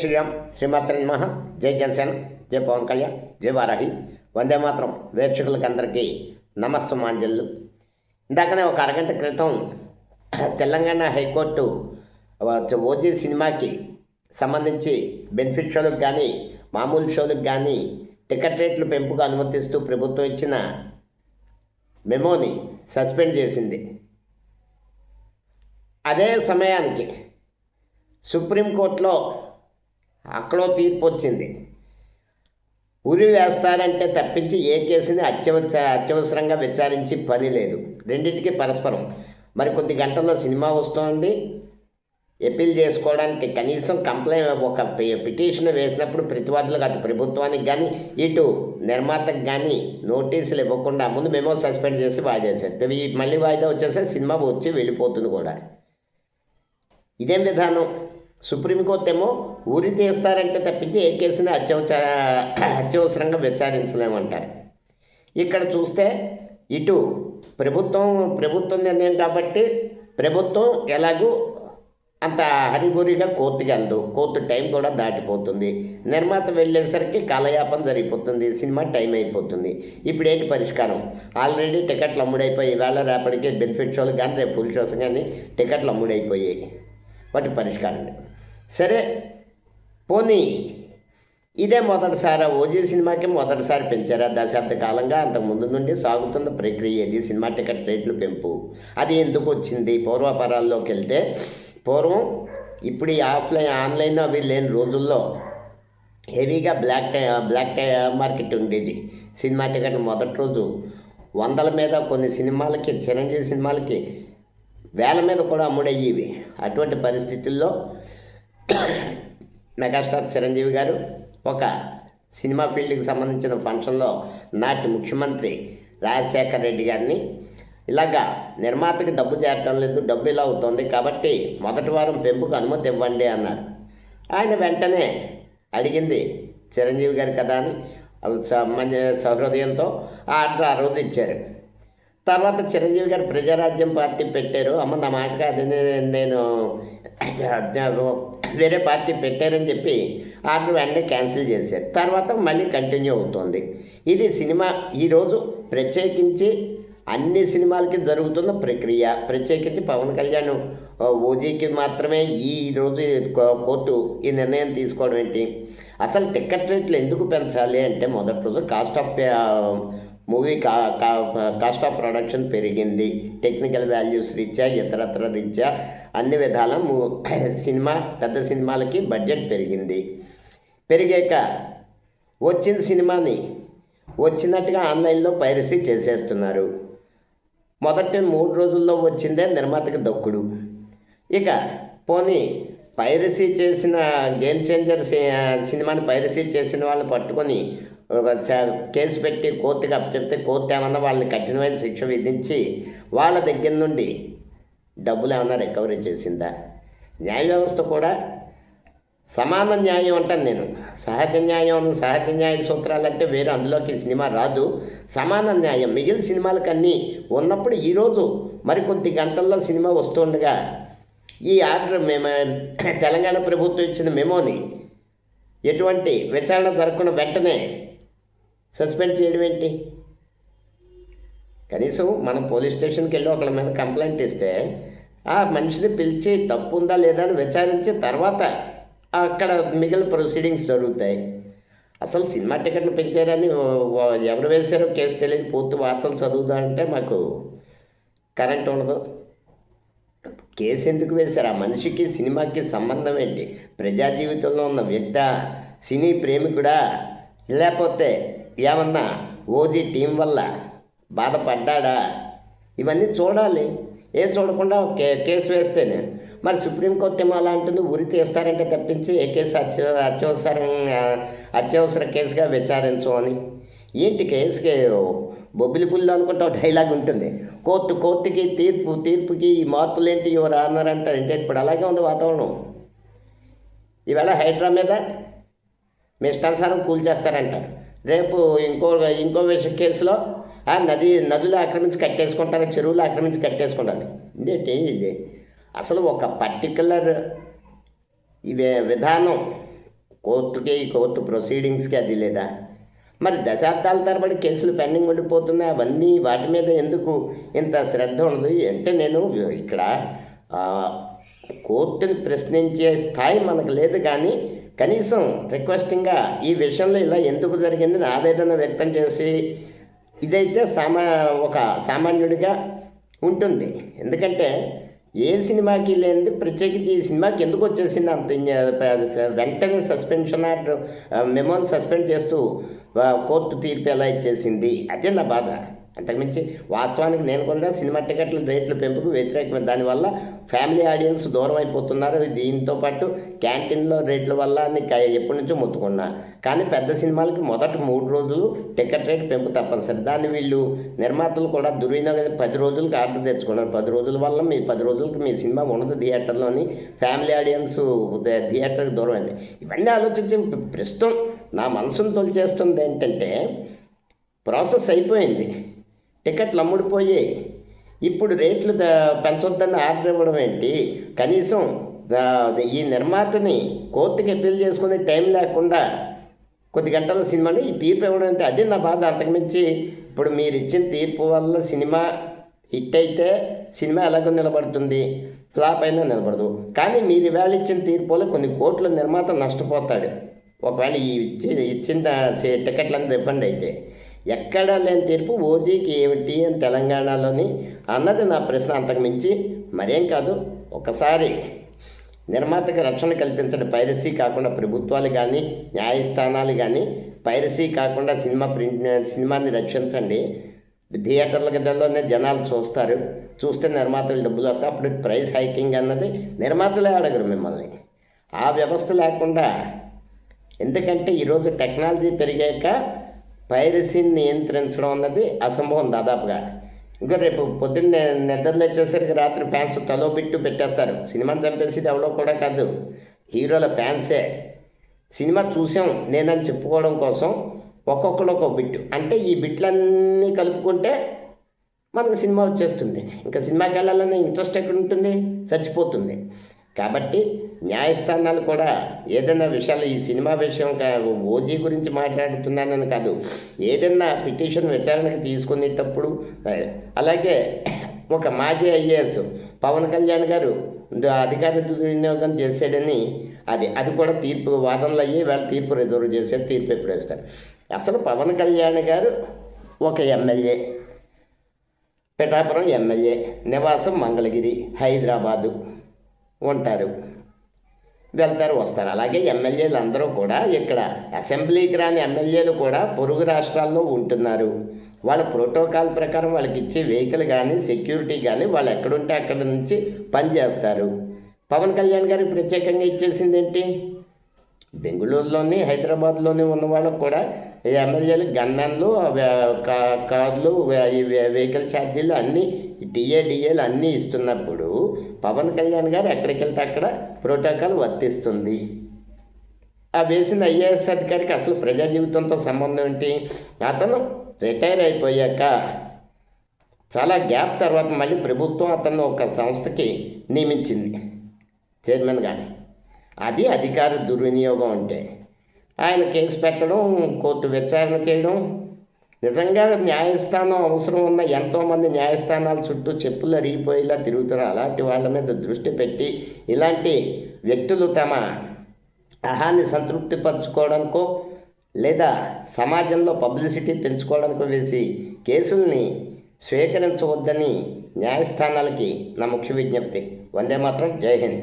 శ్రీరామ్ శ్రీమాత్ర నమః జై జనసేన జై పవన్ కళ్యాణ్ జై వారాహి. వందే మాత్రం వీక్షకులకి అందరికీ ఇందాకనే ఒక అరగంట క్రితం తెలంగాణ హైకోర్టు ఓజీ సినిమాకి సంబంధించి బెనిఫిట్ షోలకు కానీ మామూలు షోలకు కానీ టికెట్ రేట్లు పెంపుకు అనుమతిస్తూ ప్రభుత్వం ఇచ్చిన మెమోని సస్పెండ్ చేసింది. అదే సమయానికి సుప్రీంకోర్టులో అక్కడో తీర్పు వచ్చింది. ఉరి వేస్తారంటే తప్పించి ఏ కేసుని అత్యవస అత్యవసరంగా విచారించి పని లేదు. రెండింటికి పరస్పరం. మరి కొద్ది గంటల్లో సినిమా వస్తోంది. అప్పీల్ చేసుకోవడానికి కనీసం కంప్లైంట్ ఒక పిటిషన్ వేసినప్పుడు ప్రతివాదులకు అటు ప్రభుత్వానికి కానీ ఇటు నిర్మాతకు కానీ నోటీసులు ఇవ్వకుండా ముందు మేమో సస్పెండ్ చేసి వాయిదేశారు ఈ మళ్ళీ వాయిదా వచ్చేసరికి సినిమా వచ్చి వెళ్ళిపోతుంది కూడా. ఇదేం విధానం? సుప్రీంకోర్టు ఏమో ఊరి తీస్తారంటే తప్పించి ఏ కేసుని అత్యవస అత్యవసరంగా విచారించలేమంటారు. ఇక్కడ చూస్తే ఇటు ప్రభుత్వం ప్రభుత్వం నిర్ణయం కాబట్టి ప్రభుత్వం ఎలాగూ అంత హరిబురిగా కోర్టుకి వెళ్దు. కోర్టు టైం కూడా దాటిపోతుంది. నిర్మాత వెళ్ళేసరికి కాలయాపన జరిగిపోతుంది. సినిమా టైం అయిపోతుంది. ఇప్పుడు ఏంటి పరిష్కారం? ఆల్రెడీ టికెట్లు అమ్ముడైపోయి వేళ రేపటికి బెనిఫిట్ షోలు కానీ రేపు ఫుల్ షోస్ కానీ టికెట్లు అమ్ముడైపోయాయి. వాటి పరిష్కారం సరే పోనీ. ఇదే మొదటిసారి ఓజీ సినిమాకి మొదటిసారి పెంచారు దశాబ్ద కాలంగా? అంతకుముందు నుండి సాగుతున్న ప్రక్రియ ఇది సినిమా టికెట్ రేట్లు పెంపు. అది ఎందుకు వచ్చింది? పూర్వపరాల్లోకి వెళ్తే పూర్వం ఇప్పుడు ఈ ఆఫ్లైన్ ఆన్లైన్ అవి లేని రోజుల్లో హెవీగా black tie black tie market ఉండేది. సినిమా టికెట్ మొదటి రోజు వందల మీద కొన్ని సినిమాలకి చిరంజీవి సినిమాలకి వేల మీద కూడా అమ్ముడయ్యేవి. అటువంటి పరిస్థితుల్లో మెగాస్టార్ చిరంజీవి గారు ఒక సినిమా ఫీల్డ్కి సంబంధించిన ఫంక్షన్లో నాటి ముఖ్యమంత్రి రాజశేఖర రెడ్డి గారిని ఇలాగా నిర్మాతకి డబ్బు చేరటం లేదు డబ్బు ఇలా అవుతుంది కాబట్టి మొదటి వారం పెంపుకు అనుమతి ఇవ్వండి అన్నారు. ఆయన వెంటనే అడిగింది చిరంజీవి గారు కదా అని మంచి సహృదయంతో ఆ ఆర్డర్ ఆ రోజు ఇచ్చారు. తర్వాత చిరంజీవి గారు ప్రజారాజ్యం పార్టీ పెట్టారు. అమ్మ నా మాట కాదు నేను వేరే పార్టీ పెట్టారని చెప్పి ఆర్డర్ వెంటనే క్యాన్సిల్ చేశారు. తర్వాత మళ్ళీ కంటిన్యూ అవుతుంది. ఇది సినిమా ఈరోజు ప్రత్యేకించి అన్ని సినిమాలకి జరుగుతున్న ప్రక్రియ. ప్రత్యేకించి పవన్ కళ్యాణ్ ఓజీకి మాత్రమే ఈ రోజు ఈ కోర్టు ఈ నిర్ణయం తీసుకోవడం ఏంటి? అసలు టికెట్ రేట్లు ఎందుకు పెంచాలి అంటే మొదటి రోజు కాస్ట్ ఆఫ్ మూవీ కా కా- కాస్ట్ ఆఫ్ ప్రొడక్షన్ పెరిగింది. టెక్నికల్ వాల్యూస్ రీత్యా ఇతరత్ర రీత్యా అన్ని విధాల మూ- సినిమా పెద్ద సినిమాలకి బడ్జెట్ పెరిగింది. పెరిగాక వచ్చిన సినిమాని వచ్చినట్టుగా ఆన్లైన్లో పైరసీ చేసేస్తున్నారు. మొదటి మూడు రోజుల్లో వచ్చిందే నిర్మాతకి దక్కుడు. ఇక పోనీ పైరసీ చేసిన గేమ్ చేంజర్ సినిమాని పైరసీ చేసిన వాళ్ళని పట్టుకొని కేసు పెట్టి కోర్టుకి అప్పచెప్తే కోర్టు ఏమన్నా వాళ్ళని కఠినమైన శిక్ష విధించి వాళ్ళ దగ్గర నుండి డబ్బులు ఏమన్నా రికవరీ చేసిందా? న్యాయ వ్యవస్థ కూడా సమాన న్యాయం అంటాను నేను. సహజ న్యాయం సహజ న్యాయ సూత్రాలు అంటే వేరే అందులోకి సినిమా రాదు. సమాన న్యాయం. మిగిలిన సినిమాలకన్నీ ఉన్నప్పుడు ఈరోజు మరికొద్ది గంటల్లో సినిమా వస్తుండగా ఈ ఆర్డర్ మేము తెలంగాణ ప్రభుత్వం ఇచ్చిన మెమోని ఎటువంటి విచారణ జరగకుండా వెంటనే సస్పెండ్ చేయడం ఏంటి? కనీసం మనం పోలీస్ స్టేషన్కి వెళ్ళి ఒకళ్ళ మీద కంప్లైంట్ ఇస్తే ఆ మనిషిని పిలిచి తప్పు ఉందా లేదా అని విచారించి తర్వాత అక్కడ మిగిలిన ప్రొసీడింగ్స్ జరుగుతాయి. అసలు సినిమా టికెట్లు పెంచారని ఎవరు వేశారో కేసు తెలియదు పూర్తి వార్తలు చదువుదా అంటే మాకు కరెంట్ ఉండదు. కేసు ఎందుకు వేశారు? ఆ మనిషికి సినిమాకి సంబంధం ఏంటి? ప్రజా జీవితంలో ఉన్న వ్యక్త సినీ ప్రేమికుడా లేకపోతే ఏమన్నా ఓజీ టీం వల్ల బాధపడ్డాడా? ఇవన్నీ చూడాలి. ఏం చూడకుండా కే కేసు వేస్తేనే. మరి సుప్రీంకోర్టు ఏమో అలా అంటుంది ఉరి తీస్తారంటే తప్పించి ఏ కేసు అత్య అత్యవసరంగా అత్యవసర కేసుగా విచారించు అని. ఏంటి కేసుకి బొబ్బిలి పుల్లు అనుకుంటే డైలాగ్ ఉంటుంది. కోర్టు కోర్టుకి తీర్పు తీర్పుకి ఈ మార్పులేంటి ఎవరు అన్నారంటారు. అంటే ఇప్పుడు అలాగే ఉంది వాతావరణం. ఈవేళ హైడ్రా మీద మీ ఇష్టానుసారం కూల్చేస్తారంటారు రేపు ఇంకో ఇంకో విషయం కేసులో ఆ నది నదులు ఆక్రమించి కట్టేసుకుంటారు చెరువులు ఆక్రమించి కట్టేసుకుంటారు? ఇదేంటి ఇది? అసలు ఒక పర్టికులర్ ఇవే విధానం కోర్టుకి కోర్టు ప్రొసీడింగ్స్కి అది లేదా? మరి దశాబ్దాల తరబడి కేసులు పెండింగ్ ఉండిపోతున్నాయి అవన్నీ వాటి మీద ఎందుకు ఇంత శ్రద్ధ ఉండదు? అంటే నేను ఇక్కడ ఆ, కోర్టుని ప్రశ్నించే స్థాయి మనకు లేదు కానీ కనీసం రిక్వెస్టింగ్గా ఈ విషయంలో ఇలా ఎందుకు జరిగిందని ఆవేదన వ్యక్తం చేసి ఇదైతే సామా ఒక సామాన్యుడిగా ఉంటుంది. ఎందుకంటే ఏ సినిమాకి లేనిది ప్రత్యేకించి ఈ సినిమాకి ఎందుకు వచ్చేసింది అంత వెంటనే సస్పెన్షన్ ఆర్డర్ మెమోని సస్పెండ్ చేస్తూ కోర్టు తీర్పు ఎలా ఇచ్చేసింది? అదే నా బాధ. అంతకుమించి వాస్తవానికి నేను కూడా సినిమా టికెట్ల రేట్ల పెంపుకు వ్యతిరేకమైన దానివల్ల ఫ్యామిలీ ఆడియన్స్ దూరం అయిపోతున్నారు దీంతో పాటు క్యాంటీన్లో రేట్ల వల్ల అని ఎప్పటి నుంచో మొత్తుకున్నా. కానీ పెద్ద సినిమాలకి మొదటి మూడు రోజులు టికెట్ రేట్ పెంపు తప్పనిసరి. దాన్ని వీళ్ళు నిర్మాతలు కూడా దుర్వినియోగం పది రోజులకి ఆర్డర్ తెచ్చుకున్నారు. పది రోజుల వల్ల మీ పది రోజులకి మీ సినిమా ఉండదు థియేటర్లోని ఫ్యామిలీ ఆడియన్స్ థియేటర్కి దూరం అయింది ఇవన్నీ ఆలోచించి ప్రస్తుతం నా మనసును తొలిచేస్తుంది ఏంటంటే ప్రాసెస్ అయిపోయింది. టికెట్లు అమ్ముడిపోయాయి. ఇప్పుడు రేట్లు పెంచొద్దని ఆర్డర్ ఇవ్వడం ఏంటి? కనీసం ఈ నిర్మాతని కోర్టుకి అప్పీల్ చేసుకునే టైం లేకుండా కొద్ది గంటల సినిమాని ఈ తీర్పు ఇవ్వడం అంటే అదే నా బాధ. అంతకుమించి ఇప్పుడు మీరు ఇచ్చిన తీర్పు వల్ల సినిమా హిట్ అయితే సినిమా ఎలాగో నిలబడుతుంది? ఫ్లాప్ అయినా నిలబడదు. కానీ మీరు ఇవాళ ఇచ్చిన తీర్పు వల్ల కొన్ని కోట్ల నిర్మాత నష్టపోతాడు. ఒకవేళ ఈ ఇచ్చి ఇచ్చిన టికెట్లన్నీ రిఫండ్ అయితే ఎక్కడా లేని తీర్పు ఓజీకి ఏమిటి అని తెలంగాణలోని అన్నది నా ప్రశ్న అంతకు మించి మరేం కాదు. ఒకసారి నిర్మాతకి రక్షణ కల్పించడం పైరసీ కాకుండా ప్రభుత్వాలు కానీ న్యాయస్థానాలు కానీ పైరసీ కాకుండా సినిమా ప్రింట్ సినిమాని రక్షించండి. థియేటర్ల గదిలోనే జనాలు చూస్తారు. చూస్తే నిర్మాతలు డబ్బులు వస్తాయి అప్పుడు ప్రైస్ హైకింగ్ అన్నది నిర్మాతలే అడగరు మిమ్మల్ని. ఆ వ్యవస్థ లేకుండా ఎందుకంటే ఈరోజు టెక్నాలజీ పెరిగాక పైరసీని నియంత్రించడం అన్నది అసంభవం దాదాపుగా. ఇంకా రేపు పొద్దున్న నిద్రలు వచ్చేసరికి రాత్రి ఫ్యాన్స్ తలో బిట్టు పెట్టేస్తారు. సినిమాని చంపేసేది ఎవడో కూడా కాదు. హీరోల ఫ్యాన్సే. సినిమా చూసాం నేనని చెప్పుకోవడం కోసం ఒక్కొక్కడు ఒక్కొక్క బిట్టు. అంటే ఈ బిట్లన్నీ కలుపుకుంటే మనకు సినిమా వచ్చేస్తుంది. ఇంకా సినిమాకి వెళ్ళాలనే ఇంట్రెస్ట్ ఎక్కడ ఉంటుంది చచ్చిపోతుంది. కాబట్టి న్యాయస్థానాలు కూడా ఏదైనా విషయాలు ఈ సినిమా విషయం కా- ఓజీ గురించి మాట్లాడుతున్నానని కాదు. ఏదైనా పిటిషన్ విచారణకు తీసుకునేటప్పుడు అలాగే ఒక మాజీ ఐఏఎస్ పవన్ కళ్యాణ్ గారు అధికార దుర్వినియోగం చేశాడని అది అది కూడా తీర్పు వాదనలు అయ్యి వాళ్ళ తీర్పు రిజర్వ్ చేశారు తీర్పు ఎప్పుడు వేస్తారు అసలు పవన్ కళ్యాణ్ గారు ఒక ఎమ్మెల్యే పిఠాపురం ఎమ్మెల్యే నివాసం మంగళగిరి హైదరాబాదు. ఉంటారు. వెళ్తారు వస్తారు. అలాగే ఎమ్మెల్యేలు అందరూ కూడా ఇక్కడ అసెంబ్లీకి రాని ఎమ్మెల్యేలు కూడా పొరుగు రాష్ట్రాల్లో ఉంటున్నారు. వాళ్ళ ప్రోటోకాల్ ప్రకారం వాళ్ళకి ఇచ్చే వెహికల్ కానీ సెక్యూరిటీ కానీ వాళ్ళు ఎక్కడుంటే అక్కడ నుంచి పనిచేస్తారు. పవన్ కళ్యాణ్ గారికి ప్రత్యేకంగా ఇచ్చేసింది ఏంటి? బెంగళూరులోని హైదరాబాద్లోని ఉన్న వాళ్ళకు కూడా ఎమ్మెల్యేలు గన్మెన్లు కార్లు ఈ వెహికల్ ఛార్జీలు అన్నీ టీఏ డిఏలు అన్నీ ఇస్తున్నప్పుడు పవన్ కళ్యాణ్ గారు ఎక్కడికి వెళ్తే అక్కడ ప్రోటోకాల్ వర్తిస్తుంది. ఆ వేసిన ఐఏఎస్ అధికారికి అసలు ప్రజా జీవితంతో సంబంధం ఏంటి? అతను రిటైర్ అయిపోయాక చాలా గ్యాప్ తర్వాత మళ్ళీ ప్రభుత్వం అతను ఒక సంస్థకి నియమించింది చైర్మన్ గారు అది అధికార దుర్వినియోగం అంటే. ఆయన కేసు పెట్టడం కోర్టు విచారణ చేయడం నిజంగా న్యాయస్థానం అవసరం ఉన్న ఎంతోమంది న్యాయస్థానాల చుట్టూ చెప్పులు అరిగిపోయేలా తిరుగుతారు అలాంటి వాళ్ళ మీద దృష్టి పెట్టి ఇలాంటి వ్యక్తులు తమ అహాన్ని సంతృప్తిపరచుకోవడానికో లేదా సమాజంలో పబ్లిసిటీ పెంచుకోవడానికో వేసి కేసుల్ని స్వీకరించవద్దని న్యాయస్థానాలకి నా ముఖ్య విజ్ఞప్తి. వందే మాత్రం జై హింద్.